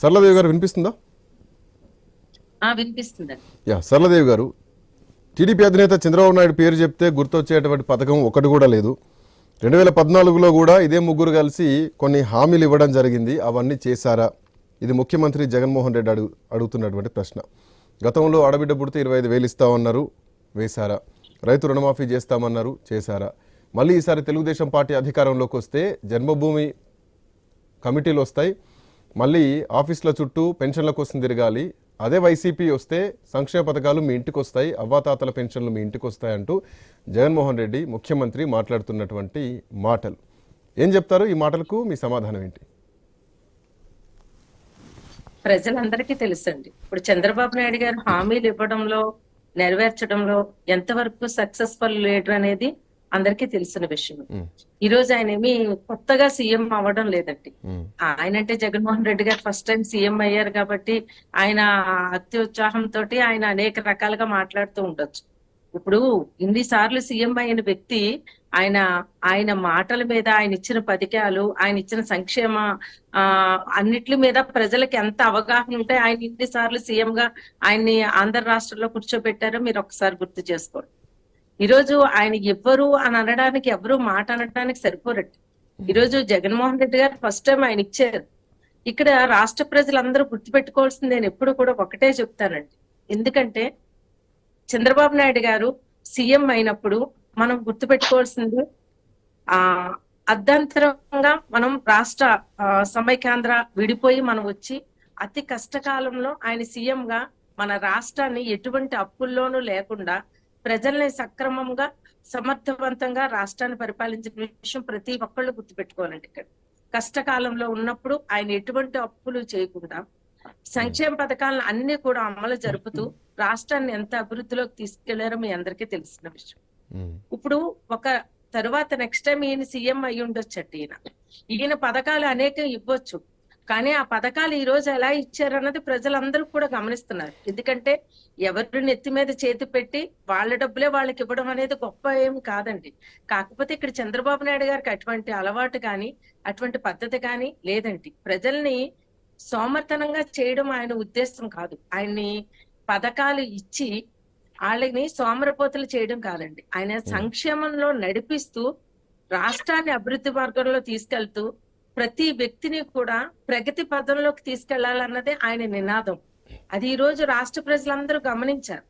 సరళదేవి గారు వినిపిస్తుందా? యా సరళదేవి గారు టీడీపీ అధినేత చంద్రబాబు నాయుడు పేరు చెప్తే గుర్తొచ్చేటువంటి పథకం ఒకటి కూడా లేదు. రెండు వేల పద్నాలుగులో కూడా ఇదే ముగ్గురు కలిసి కొన్ని హామీలు ఇవ్వడం జరిగింది. అవన్నీ చేశారా? ఇది ముఖ్యమంత్రి జగన్మోహన్ రెడ్డి అడుగు అడుగుతున్నటువంటి ప్రశ్న. గతంలో ఆడబిడ్డ పుడితే ఇరవై ఐదు వేలు ఇస్తామన్నారు వేశారా? రైతు రుణమాఫీ చేస్తామన్నారు చేశారా? మళ్ళీ ఈసారి తెలుగుదేశం పార్టీ అధికారంలోకి వస్తే జన్మభూమి కమిటీలు వస్తాయి. మళ్ళీ ఆఫీసుల చుట్టూ పెన్షన్ల కోసం తిరగాలి. అదే వైసీపీ వస్తే సంక్షేమ పథకాలు మీ ఇంటికి వస్తాయి అవ్వాతాతల పెన్షన్లు మీ ఇంటికి వస్తాయి అంటూ జగన్మోహన్ రెడ్డి ముఖ్యమంత్రి మాట్లాడుతున్నటువంటి మాటలు. ఏం చెప్తారు ఈ మాటలకు? మీ సమాధానం ఏంటి? ప్రజలందరికీ తెలుసండి. ఇప్పుడు చంద్రబాబు నాయుడు గారు హామీలు ఇవ్వడంలో నెరవేర్చడంలో ఎంతవరకు సక్సెస్ఫుల్ లేడు అనేది అందరికీ తెలిసిన విషయం. ఈ రోజు ఆయన ఏమి కొత్తగా సీఎం అవ్వడం లేదండి. ఆయన అంటే జగన్మోహన్ రెడ్డి గారు ఫస్ట్ టైం సీఎం అయ్యారు కాబట్టి ఆయన అత్యుత్సాహంతో ఆయన అనేక రకాలుగా మాట్లాడుతూ ఉండొచ్చు. ఇప్పుడు ఇన్ని సార్లు సీఎం అయిన వ్యక్తి ఆయన ఆయన మాటల మీద ఆయన ఇచ్చిన పథకాలు ఆయన ఇచ్చిన సంక్షేమ ఆ అన్నిటి మీద ప్రజలకు ఎంత అవగాహన ఉంటే ఆయన ఇన్ని సార్లు సీఎం గా ఆయన్ని ఆంధ్ర రాష్ట్రంలో కూర్చోబెట్టారో మీరు ఒకసారి గుర్తు చేసుకోండి. ఈ రోజు ఆయన ఎవ్వరు అని అనడానికి ఎవరు మాట అనడానికి సరిపోరట్టు. ఈ రోజు జగన్మోహన్ రెడ్డి గారు ఫస్ట్ టైం ఆయన ఇచ్చారు. ఇక్కడ రాష్ట్ర ప్రజలందరూ గుర్తుపెట్టుకోవాల్సింది నేను ఎప్పుడు కూడా ఒకటే చెప్తానండి. ఎందుకంటే చంద్రబాబు నాయుడు గారు సీఎం అయినప్పుడు మనం గుర్తుపెట్టుకోవాల్సింది ఆ అర్ధాంతరంగా మనం రాష్ట్ర ఆ, సమైక్యాంధ్ర విడిపోయి మనం వచ్చి అతి కష్టకాలంలో ఆయన సీఎం గా మన రాష్ట్రాన్ని ఎటువంటి అప్పుల్లోనూ లేకుండా ప్రజల్ని సక్రమంగా సమర్థవంతంగా రాష్ట్రాన్ని పరిపాలించిన విషయం ప్రతి ఒక్కళ్ళు గుర్తుపెట్టుకోవాలండి ఇక్కడ. కష్టకాలంలో ఉన్నప్పుడు ఆయన ఎటువంటి అప్పులు చేయకుండా సంక్షేమ పథకాలను అన్ని కూడా అమలు జరుపుతూ రాష్ట్రాన్ని ఎంత అభివృద్ధిలోకి తీసుకెళ్ళారో మీ అందరికీ తెలిసిన విషయం. ఇప్పుడు ఒక తరువాత నెక్స్ట్ టైం ఈయన సీఎం అయి ఉండొచ్చట ఈయన. ఈయన పథకాలు అనేకం ఇవ్వచ్చు. కానీ ఆ పథకాలు ఈ రోజు ఎలా ఇచ్చారన్నది ప్రజలందరూ కూడా గమనిస్తున్నారు. ఎందుకంటే ఎవరి నెత్తి మీద చేతి పెట్టి వాళ్ళ డబ్బులే వాళ్ళకి ఇవ్వడం అనేది గొప్ప ఏమి కాదండి. కాకపోతే ఇక్కడ చంద్రబాబు నాయుడు గారికి అటువంటి అలవాటు కానీ అటువంటి పద్ధతి కానీ లేదండి. ప్రజల్ని సోమర్తనంగా చేయడం ఆయన ఉద్దేశం కాదు. ఆయన్ని పథకాలు ఇచ్చి వాళ్ళని సోమరపోతులు చేయడం కాదండి. ఆయన సంక్షేమంలో నడిపిస్తూ రాష్ట్రాన్ని అభివృద్ధి మార్గంలో తీసుకెళ్తూ ప్రతి వ్యక్తిని కూడా ప్రగతి పదంలోకి తీసుకెళ్ళాలన్నదే ఆయన నినాదం. అది ఈ రోజు రాష్ట్ర ప్రజలందరూ గమనించారు.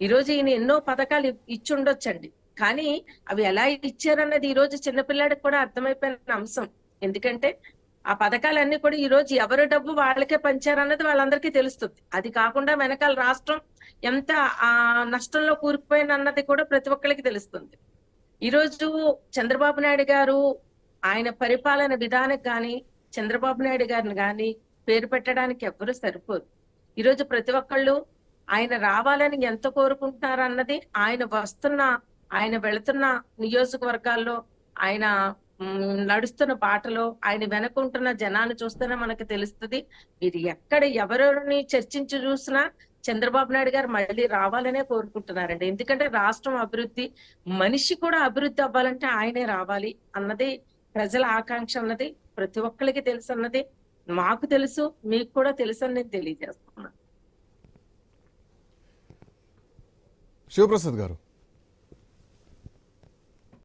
ఈ రోజు ఈయన ఎన్నో పథకాలు ఇచ్చి ఉండొచ్చండి కానీ అవి ఎలా ఇచ్చారన్నది ఈ రోజు చిన్నపిల్లాడికి కూడా అర్థమైపోయిన అంశం. ఎందుకంటే ఆ పథకాలన్నీ కూడా ఈ రోజు ఎవరి డబ్బు వాళ్ళకే పంచారన్నది వాళ్ళందరికీ తెలుస్తుంది. అది కాకుండా వెనకాల రాష్ట్రం ఎంత ఆ నష్టంలో కూరుకుపోయిందన్నది కూడా ప్రతి ఒక్కరికి తెలుస్తుంది. ఈ రోజు చంద్రబాబు నాయుడు గారు ఆయన పరిపాలన విధానం కానీ చంద్రబాబు నాయుడు గారిని కానీ పేరు పెట్టడానికి ఎవ్వరూ సరిపోరు. ఈ రోజు ప్రతి ఒక్కళ్ళు ఆయన రావాలని ఎంత కోరుకుంటున్నారు అన్నది ఆయన వస్తున్న ఆయన వెళుతున్న నియోజకవర్గాల్లో ఆయన నడుస్తున్న బాటలో ఆయన వెనకుంటున్న జనాన్ని చూస్తేనే మనకు తెలుస్తుంది. ఇది ఎక్కడ ఎవరెవరిని చర్చించి చూసినా చంద్రబాబు నాయుడు గారు మళ్ళీ రావాలనే కోరుకుంటున్నారండి. ఎందుకంటే రాష్ట్రం అభివృద్ధి మనిషి కూడా అభివృద్ధి అవ్వాలంటే ఆయనే రావాలి అన్నది ప్రజల ఆకాంక్ష అన్నది ప్రతి ఒక్కరికి తెలుసు అన్నది మాకు తెలుసు మీకు కూడా తెలుసు అని నేను తెలియజేస్తున్నాను. శివప్రసాద్ గారు.